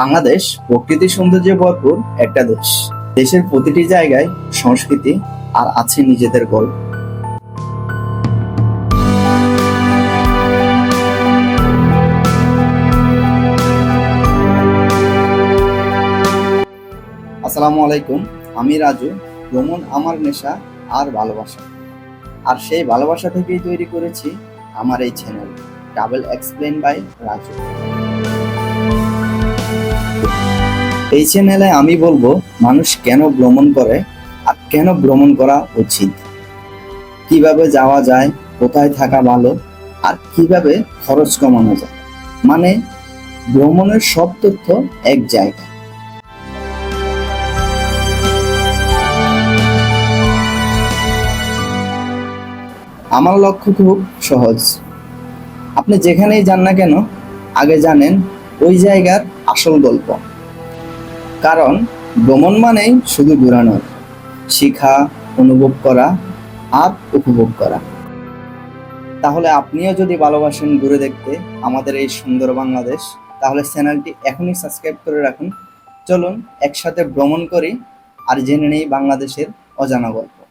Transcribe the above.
বাংলাদেশ প্রকৃতি সৌন্দর্যে ভরপুর একটা দেশ। দেশের প্রতিটি জায়গায় সংস্কৃতি আর আছে নিজেদের গল্প। আসসালামু আলাইকুম, আমি রাজু। ভ্রমণ আমার নেশা আর ভালোবাসা। আর সেই ভালোবাসা থেকেই তৈরি করেছি আমার এই channel travel explain by Raju. এই চ্যানেলে আমি বলব, মানুষ কেন ভ্রমণ করে আর কেন ভ্রমণ করা উচিত? কীভাবে যাওয়া যায়, কোথায় থাকা ভালো, আর কীভাবে খরচ কমানো যায়? মানে ভ্রমণের সব তথ্য এক জায়গায়। আমার লক্ষ্য খুব সহজ। আপনি যেখানেই যান না কেন, আগে জানেন ওই জায়গার আসল গল্প। কারণ ভ্রমণ মানেই শুধু ঘোরানো, শিখা, অনুভব করা, আর উপভোগ করা। তাহলে আপনিও যদি ভালোবাসেন ঘুরে দেখতে আমাদের এই সুন্দর বাংলাদেশ, তাহলে চ্যানেলটি এখনই সাবস্ক্রাইব করে রাখুন। চলুন একসাথে ভ্রমণ করি আর জেনে নেই বাংলাদেশের অজানা গল্প।